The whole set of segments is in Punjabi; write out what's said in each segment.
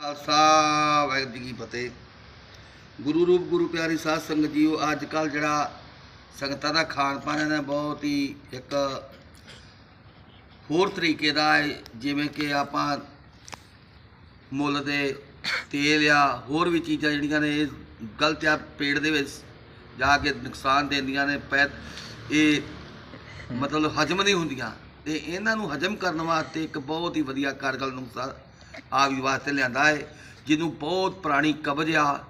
ਖਾਲਸਾ, ਵਾਹਿਗੁਰੂ ਜੀ ਕੀ ਫਤਿਹ। ਗੁਰੂ ਰੂਪ, ਗੁਰੂ ਪਿਆਰੀ ਸਾਧ ਸੰਗਤ ਜੀਓ, ਅੱਜ ਕੱਲ ਜਿਹੜਾ ਸੰਗਤਾਂ ਦਾ ਖਾਣ ਪਾਣ ਦਾ ਬਹੁਤ ਹੀ ਇੱਕ ਹੋਰ ਤਰੀਕੇ ਦਾ ਹੈ, ਜਿਵੇਂ ਕਿ ਆਪਾਂ ਮੁੱਲ ਦੇ ਤੇਲ ਆ ਹੋਰ ਵੀ ਚੀਜ਼ਾਂ ਜਿਹੜੀਆਂ ਨੇ, ਇਹ ਗਲਤ ਆ ਪੇਟ ਦੇ ਵਿੱਚ ਜਾ ਕੇ ਨੁਕਸਾਨ ਦਿੰਦੀਆਂ ਨੇ, ਪੈ ਇਹ ਮਤਲਬ ਹਜਮ ਨਹੀਂ ਹੁੰਦੀਆਂ। ਤੇ ਇਹਨਾਂ ਨੂੰ ਹਜਮ ਕਰਨ ਵਾਸਤੇ ਇੱਕ ਬਹੁਤ ਹੀ ਵਧੀਆ ਕਾਰਗਲ ਨੁਕਸਾ ਆਵੀ ਵਾਸਤੇ ਲਿਆਂਦਾ ਹੈ ਜਿਹਨੂੰ ਬਹੁਤ ਪੁਰਾਣੀ ਕਬਜ਼ ਆ,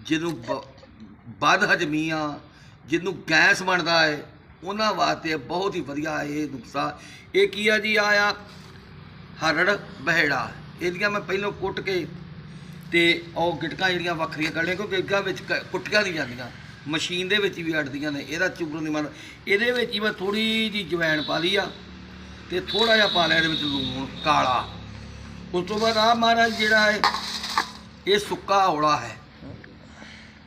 ਜਿਹਨੂੰ ਬ- ਬਦ ਹਜਮੀ ਆ, ਜਿਹਨੂੰ ਗੈਸ ਬਣਦਾ ਹੈ ਉਹਨਾਂ ਵਾਸਤੇ ਬਹੁਤ ਹੀ ਵਧੀਆ ਇਹ ਨੁਕਸਾ ਇਹ ਕੀ ਆ ਜੀ? ਆਇਆ ਹਰੜ ਬਹਿੜਾ। ਇਹਦੀਆਂ ਮੈਂ ਪਹਿਲਾਂ ਕੁੱਟ ਕੇ ਤੇ ਉਹ ਗਿਟਕਾਂ ਜਿਹੜੀਆਂ ਵੱਖਰੀਆਂ ਕੱਢੀਆਂ ਕਿਉਂਕਿ ਗਿਟਕਾਂ ਵਿੱਚ ਕ- ਕੁੱਟੀਆਂ ਨਹੀਂ ਜਾਂਦੀਆਂ, ਮਸ਼ੀਨ ਦੇ ਵਿੱਚ ਵੀ ਅੜਦੀਆਂ ਨੇ, ਇਹਦਾ ਚੂਰਨ ਨਹੀਂ ਮਨ ਇਹਦੇ ਵਿੱਚ ਹੀ ਮੈਂ ਥੋੜੀ ਜੀ ਜਵੈਣ ਪਾ ਲਈ ਆ, ਤੇ ਥੋੜਾ ਜਿਹਾ ਪਾ ਲਿਆ ਇਹਦੇ ਵਿੱਚ ਲੂਣ, ਕਾਲਾ। ਉਸ ਤੋਂ ਬਾਅਦ ਆ ਮਹਾਰਾਜ ਜਿਹੜਾ ਹੈ, ਇਹ ਸੁੱਕਾ ਔਲਾ ਹੈ।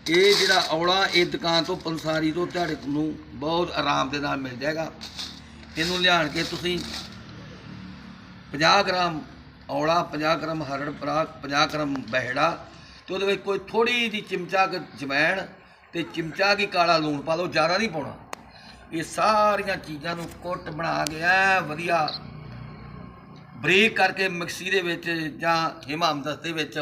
ਇਹ ਜਿਹੜਾ ਔਲਾ, ਇਹ ਦੁਕਾਨ ਤੋਂ ਪੰਸਾਰੀ ਤੋਂ ਤੁਹਾਡੇ ਨੂੰ ਬਹੁਤ ਆਰਾਮ ਦੇ ਨਾਲ ਮਿਲ ਜਾਏਗਾ। ਇਹਨੂੰ ਲਿਆਣ ਕੇ ਤੁਸੀਂ 50 ਗ੍ਰਾਮ ਔਲਾ 50 ਗ੍ਰਾਮ ਹਰੜ ਪਰਾਗ 50 ਗ੍ਰਾਮ ਬਹਿੜਾ ਤੇ ਉਹਦੇ ਵਿੱਚ ਕੋਈ ਥੋੜੀ ਜਿਹੀ ਚਿਮਚਾ ਕੁ ਜਵੈਣ ਤੇ ਚਿਮਚਾ ਕੀ ਕਾਲਾ ਲੂਣ ਪਾ ਲਓ ਜ਼ਿਆਦਾ ਨਹੀਂ ਪਾਉਣਾ। ਇਹ ਸਾਰੀਆਂ ਚੀਜ਼ਾਂ ਨੂੰ ਕੁੱਟ ਬਣਾ ਕੇ, ਐ ਵਧੀਆ ਬਰੀਕ ਕਰਕੇ ਮਿਕਸੀ ਦੇ ਵਿੱਚ ਜਾਂ ਹਿਮਾਮਦਸ ਦੇ ਵਿੱਚ,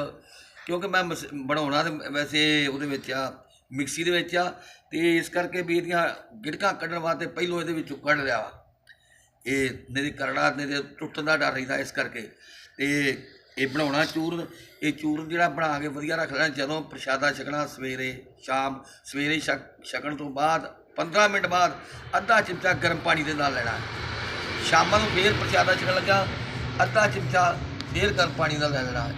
ਕਿਉਂਕਿ ਮੈਂ ਮਸ- ਬਣਾਉਣਾ ਤੇ ਵੈਸੇ ਉਹਦੇ ਵਿੱਚ ਆ, ਮਿਕਸੀ ਦੇ ਵਿੱਚ ਆ, ਤੇ ਇਸ ਕਰਕੇ ਵੀ ਇਹਦੀਆਂ ਗਿੜਕਾਂ ਕੱਢਣ ਵਾਸਤੇ ਪਹਿਲੋਂ ਇਹਦੇ ਵਿੱਚੋਂ ਕੱਢ ਲਿਆ ਵਾ। ਇਹ ਨਹੀਂ ਕਰੜਾ ਨਹੀਂ ਤੇ ਟੁੱਟਣ ਦਾ ਡਰ ਰਹਿੰਦਾ ਇਸ ਕਰਕੇ। ਤੇ ਇਹ ਬਣਾਉਣਾ ਚੂਰਨ, ਇਹ ਚੂਰਨ ਜਿਹੜਾ ਬਣਾ ਕੇ ਵਧੀਆ ਰੱਖ ਲੈਣਾ ਜਦੋਂ ਪ੍ਰਸ਼ਾਦਾ ਛਕਣਾ ਸਵੇਰੇ ਸ਼ਾਮ, ਸਵੇਰੇ ਛਕ- ਛਕਣ ਤੋਂ ਬਾਅਦ 15 ਮਿੰਟ ਬਾਅਦ ਅੱਧਾ ਚਮਚਾ ਗਰਮ ਪਾਣੀ ਦੇ ਨਾਲ ਲੈਣਾ। ਸ਼ਾਮਾਂ ਨੂੰ ਫੇਰ ਪ੍ਰਸ਼ਾਦਾ ਛਕਣ ਲੱਗਾ। ਅੱਧਾ ਚਮਚਾ ਫੇਰ ਗਰਮ ਪਾਣੀ ਨਾਲ ਲੈ ਲੈਣਾ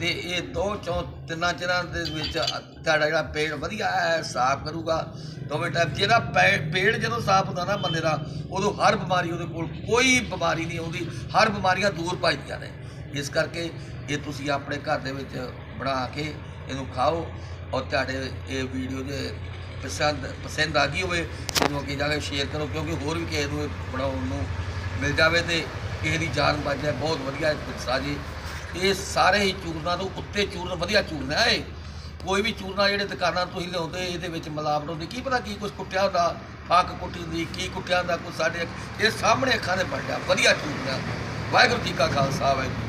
ਤੇ ਇਹ ਦੋ ਚੌਂ ਤਿੰਨਾਂ ਚਿਰਾਂ ਦੇ ਵਿੱਚ ਤੁਹਾਡਾ ਜਿਹੜਾ ਪੇਟ ਵਧੀਆ ਹੈ, ਸਾਫ਼ ਕਰੂਗਾ। ਦੋਵੇਂ ਟਾਈਮ ਜਿਹੜਾ ਪੇ- ਪੇਟ ਜਦੋਂ ਸਾਫ਼ ਹੁੰਦਾ ਨਾ ਬੰਦੇ ਦਾ, ਉਦੋਂ ਹਰ ਬਿਮਾਰੀ ਉਹਦੇ ਕੋਲ ਕੋਈ ਬਿਮਾਰੀ ਨਹੀਂ ਆਉਂਦੀ, ਹਰ ਬਿਮਾਰੀਆਂ ਦੂਰ ਭੱਜਦੀਆਂ ਨੇ। ਇਸ ਕਰਕੇ ਇਹ ਤੁਸੀਂ ਆਪਣੇ ਘਰ ਦੇ ਵਿੱਚ ਬਣਾ ਕੇ ਇਹਨੂੰ ਖਾਓ ਔਰ ਤੁਹਾਡੇ ਇਹ ਵੀਡੀਓ ਦੇ ਪਸੰਦ ਪਸੰਦ ਆ ਗਈ ਹੋਵੇ, ਇਹਨੂੰ ਅੱਗੇ ਜਾ ਕੇ ਸ਼ੇਅਰ ਕਰੋ, ਕਿਉਂਕਿ ਹੋਰ ਵੀ ਕਿਸੇ ਨੂੰ ਇਹ ਬਣਾਉਣ ਨੂੰ ਮਿਲ ਜਾਵੇ ਤੇ ਕਿਸੇ ਦੀ ਜਾਨ ਬਚ ਜਾਏ, ਬਹੁਤ ਵਧੀਆ ਨੁਕਸਾ ਜੀ ਇਹ ਸਾਰੇ ਹੀ ਚੂਰਨਾਂ ਤੋਂ ਉੱਤੇ ਚੂਰਨ, ਵਧੀਆ ਚੂਰਨਾ ਹੈ ਇਹ। ਕੋਈ ਵੀ ਚੂਰਨਾ ਜਿਹੜੇ ਦੁਕਾਨਾਂ ਤੋਂ ਤੁਸੀਂ ਲਿਆਉਂਦੇ, ਇਹਦੇ ਵਿੱਚ ਮਿਲਾਵਟ ਹੁੰਦੀ। ਕੀ ਪਤਾ ਕੀ ਕੁਝ ਕੁੱਟਿਆ ਹੁੰਦਾ ਫਾਕ ਕੁੱਟੀ ਹੁੰਦੀ, ਕੀ ਕੁੱਟਿਆ ਹੁੰਦਾ ਕੁਝ ਸਾਡੇ ਇਹ ਸਾਹਮਣੇ ਅੱਖਾਂ ਦੇ ਬਣ ਗਿਆ, ਵਧੀਆ ਚੂਰਨ। ਹੈ ਵਾਹਿਗੁਰੂ ਜੀ ਕਾ ਖਾਲਸਾ, ਵਾਹਿਗੁਰੂ